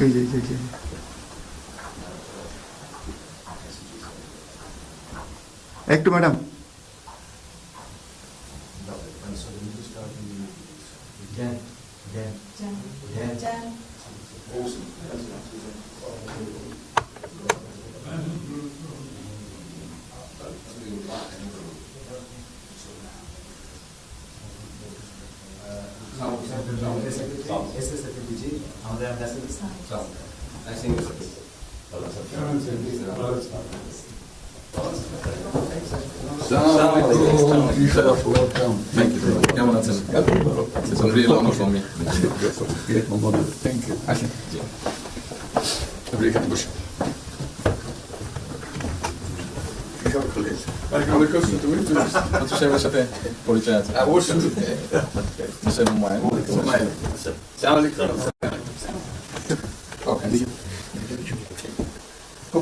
এই যে এই their vessels. So, I think it's. Thank you. A. Thank you.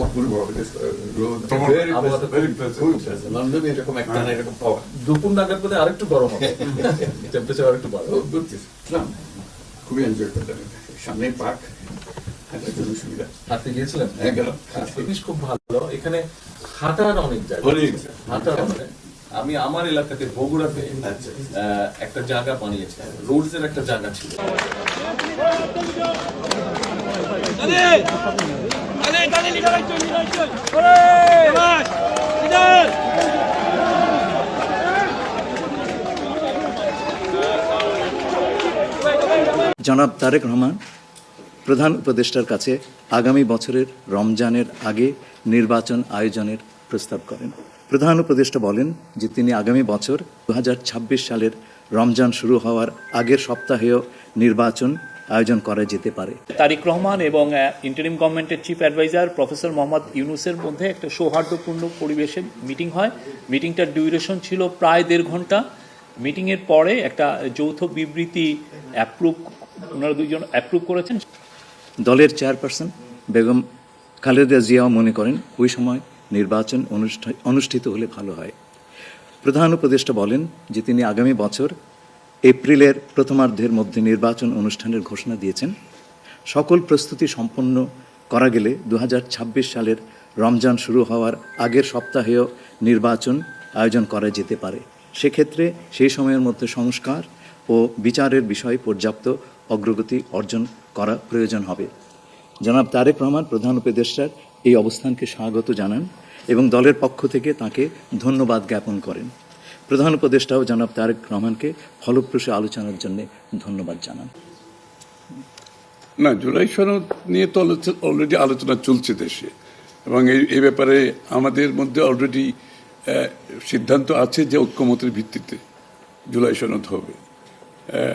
অপূর্ব রোদ আবহাওয়াটা লন্ডনে এরকম একটা না এরকম পাওয়া দুপুর নাগাদ আরেকটু গরম হবে টেম্পারেচার আরেকটু বাড়বে খুবই এনজয় সামনে পার্ক হাঁটতে গিয়েছিলেন হ্যাঁ খুব ভালো এখানে হাঁটার অনেক জায়গা অনেক আছে। হাঁটার অনেক আমি আমার এলাকাতে বগুড়াতে আচ্ছা। আহ, একটা জায়গা বানিয়েছি। রোডস এর একটা জায়গা ছিল। জনাব তারেক রহমান, প্রধান উপদেষ্টার কাছে আগামী বছরের রমজানের আগে নির্বাচন আয়োজনের প্রস্তাব করেন। প্রধান উপদেষ্টা বলেন যে তিনি আগামী বছর দু হাজার ছাব্বিশ সালের রমজান শুরু হওয়ার আগের সপ্তাহেও নির্বাচন আয়োজন করা যেতে পারে। তারিক রহমান এবং ইন্টারিম গভর্নমেন্টের চিফ অ্যাডভাইজার প্রফেসর মোহাম্মদ ইউনুসের মধ্যে একটা সৌহার্দ্যপূর্ণ পরিবেশে মিটিং হয়। মিটিংটার ডিউরেশন ছিল প্রায় দেড় ঘণ্টা। মিটিংয়ের পরে একটা যৌথ বিবৃতি অ্যাপ্রুভ ওনারা দুজন অ্যাপ্রুভ করেছেন। দলের চেয়ারপারসন বেগম খালেদা জিয়াও মনে করেন ওই সময় নির্বাচন অনুষ্ঠা- অনুষ্ঠিত হলে ভালো হয়। প্রধান উপদেষ্টা বলেন যে তিনি আগামী বছর এপ্রিলের প্রথমার্ধের মধ্যে নির্বাচন অনুষ্ঠানের ঘোষণা দিয়েছেন। সকল প্রস্তুতি সম্পন্ন করা গেলে দু হাজার ছাব্বিশ সালের রমজান শুরু হওয়ার আগের সপ্তাহেও নির্বাচন আয়োজন করা যেতে পারে। সেক্ষেত্রে সেই সময়ের মধ্যে সংস্কার ও বিচারের বিষয়ে পর্যাপ্ত অগ্রগতি অর্জন করা প্রয়োজন হবে। জনাব তারেক রহমান, প্রধান উপদেষ্টার এই অবস্থানকে স্বাগত জানান এবং দলের পক্ষ থেকে তাকে ধন্যবাদ জ্ঞাপন করেন। প্রধান উপদেষ্টাও জনাব তারেক রহমানকে ফলপ্রসূ আলোচনার জন্য ধন্যবাদ জানান। না, জুলাই সনদ নিয়ে তো অলরেডি আলোচনা চলছে দেশে। এবং এই ব্যাপারে আমাদের মধ্যে অলরেডি সিদ্ধান্ত আছে যে ঐক্যমতের ভিত্তিতে জুলাই সনদ হবে।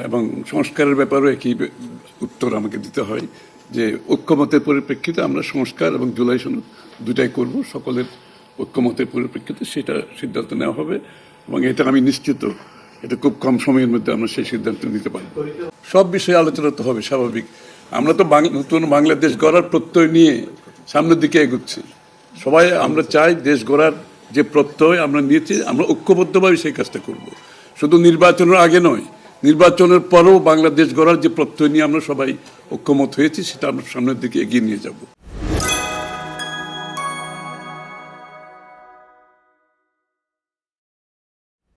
এবং সংস্কারের ব্যাপারেও একই উত্তর আমাকে দিতে হয় যে ঐক্যমতের পরিপ্রেক্ষিতে আমরা সংস্কার এবং জুলাই সনদ দুটাই করব। সকলের ঐক্যমতের পরিপ্রেক্ষিতে সেটা সিদ্ধান্ত নেওয়া হবে। এবং এটা আমি নিশ্চিত এটা খুব কম সময়ের মধ্যে আমরা সেই সিদ্ধান্ত নিতে পারব। সব বিষয়ে আলোচনা তো হবে, স্বাভাবিক। আমরা তো নতুন বাংলাদেশ গড়ার প্রত্যয় নিয়ে সামনের দিকে এগুচ্ছি। সবাই, আমরা চাই দেশ গড়ার যে প্রত্যয় আমরা নিয়েছি, আমরা ঐক্যবদ্ধভাবে সেই কাজটা করব। শুধু নির্বাচনের আগে নয়, নির্বাচনের পরেও বাংলাদেশ গড়ার যে প্রত্যয় নিয়ে আমরা সবাই ঐক্যমত হয়েছি, সেটা আমরা সামনের দিকে এগিয়ে নিয়ে যাব।